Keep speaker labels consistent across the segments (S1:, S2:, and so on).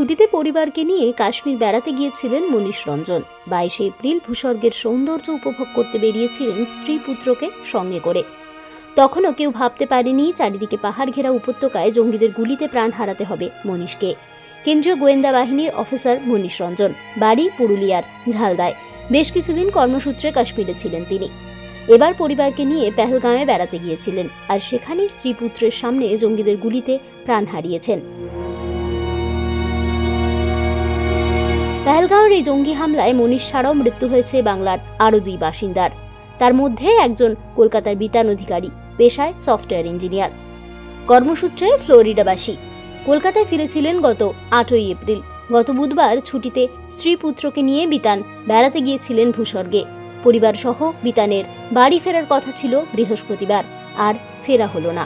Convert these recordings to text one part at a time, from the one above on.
S1: ছুটিতে পরিবারকে নিয়ে কাশ্মীর বেড়াতে গিয়েছিলেন মনীষ রঞ্জন। বাইশে এপ্রিল ভূস্বর্গের সৌন্দর্য উপভোগ করতে বেরিয়েছিলেন স্ত্রী পুত্রকে সঙ্গে করে। তখনও কেউ ভাবতে পারেনি চারিদিকে পাহাড় ঘেরা উপত্যকায় জঙ্গিদের গুলিতে প্রাণ হারাতে হবে মনীষকে কেন্দ্রীয় গোয়েন্দা বাহিনীর অফিসার মনীষ রঞ্জন, বাড়ি পুরুলিয়ার ঝালদায়। বেশ কিছুদিন কর্মসূত্রে কাশ্মীরে ছিলেন তিনি। এবার পরিবারকে নিয়ে পেহলগাঁয়ে বেড়াতে গিয়েছিলেন আর সেখানেই স্ত্রী পুত্রের সামনে জঙ্গিদের গুলিতে প্রাণ হারিয়েছেন। পেহেলগাঁওয়ের এই জঙ্গি হামলায় মনীষ ছাড়াও মৃত্যু হয়েছে বাংলার আরও দুই বাসিন্দার। তার মধ্যে একজন কলকাতার বিতান অধিকারী, পেশায় সফটওয়্যার ইঞ্জিনিয়ার। কর্মসূত্রে ফ্লোরিডাবাসী। কলকাতায় ফিরেছিলেন গত আটই এপ্রিল। গত বুধবার ছুটিতে স্ত্রী পুত্রকে নিয়ে বিতান বেড়াতে গিয়েছিলেন ভূস্বর্গে। পরিবার সহ বিতানের বাড়ি ফেরার কথা ছিল বৃহস্পতিবার, আর ফেরা হলো না।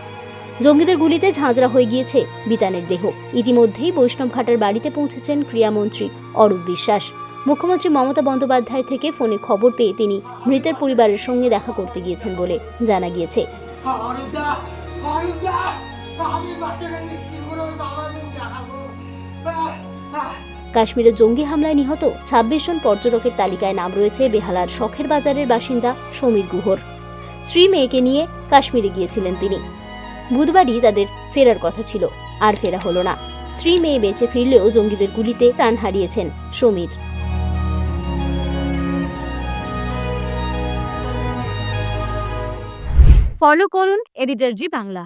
S1: জঙ্গিদের গুলিতে ঝাঁঝরা হয়ে গিয়েছে বিতানের দেহ। ইতিমধ্যেই বৈষ্ণবঘাটার বাড়িতে পৌঁছেছেন ক্রীড়ামন্ত্রী অরূপ বিশ্বাস। মুখ্যমন্ত্রী মমতা বন্দ্যোপাধ্যায় থেকে ফোনে খবর পেয়ে তিনি মৃতের পরিবারের সঙ্গে দেখা করতে গিয়েছেন বলে জানা গিয়েছে।
S2: অরুদা অরুদা আমি বাচ্চাটা কি করে ওই বাবাকে দেখাবো। আহ, আহ।
S1: কাশ্মীরের জঙ্গি হামলায় নিহত ছাব্বিশ জন পর্যটকের তালিকায় নাম রয়েছে বেহালার শখের বাজারের বাসিন্দা সমীর গুহর। স্ত্রী মেয়েকে নিয়ে কাশ্মীরে গিয়েছিলেন তিনি। বুধবারই তাদের ফেরার কথা ছিল, আর ফেরা হলো না। স্ত্রী মেয়ে বেঁচে ফিরলেও জঙ্গিদের গুলিতে প্রাণ হারিয়েছেন সমীর।
S3: ফলো করুন এডিটর জি বাংলা।